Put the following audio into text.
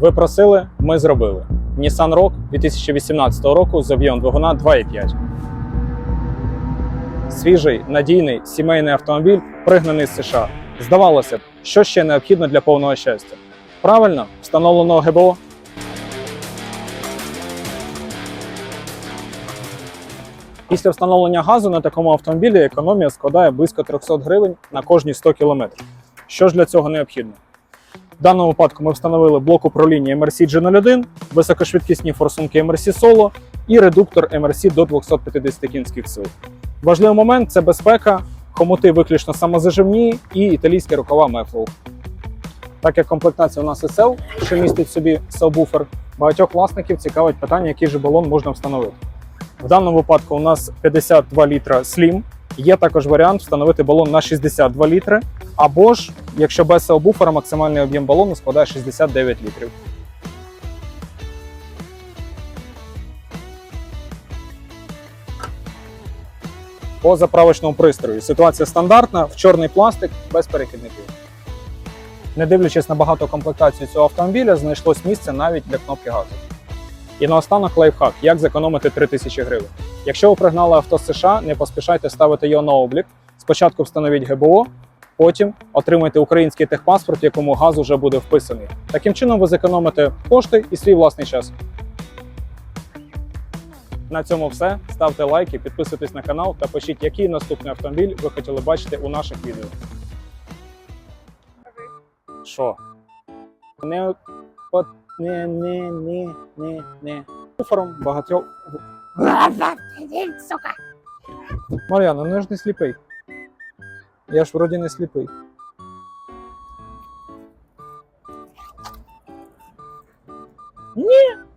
Ви просили, ми зробили. Nissan Rogue 2018 року з об'ємом двигуна 2,5. Свіжий, надійний сімейний автомобіль, пригнаний з США. Здавалося б, що ще необхідно для повного щастя? Правильно, встановлено ГБО. Після встановлення газу на такому автомобілі економія складає близько 300 гривень на кожні 100 км. Що ж для цього необхідно? В даному випадку ми встановили блок управління MRC G01, високошвидкісні форсунки MRC Solo і редуктор MRC до 250 кінських сил. Важливий момент це безпека, хомути виключно самозаживні і італійські рукава Meflow. Так як комплектація у нас SL, що містить собі сабвуфер, багатьох власників цікавить питання, який же балон можна встановити. В даному випадку у нас 52 літра Slim. Є також варіант встановити балон на 62 літри, або ж, якщо без сабвуфера, максимальний об'єм балону складає 69 літрів. По заправочному пристрою ситуація стандартна, в чорний пластик без перекидників. Не дивлячись на багато комплектацію цього автомобіля, знайшлось місце навіть для кнопки газу. І наостанок лайфхак, як зекономити 3000 гривень. Якщо ви пригнали авто з США, не поспішайте ставити його на облік. Спочатку встановіть ГБО, потім отримайте український техпаспорт, в якому газ уже буде вписаний. Таким чином ви зекономите кошти і свій власний час. На цьому все. Ставте лайки, підписуйтесь на канал та пишіть, який наступний автомобіль ви хотіли бачити у наших відео. Що? Не от не не не не не Буфером багатьох. Сука. Мар'яна, ну я ж не сліпий. Я ж вроді не сліпий. Ні.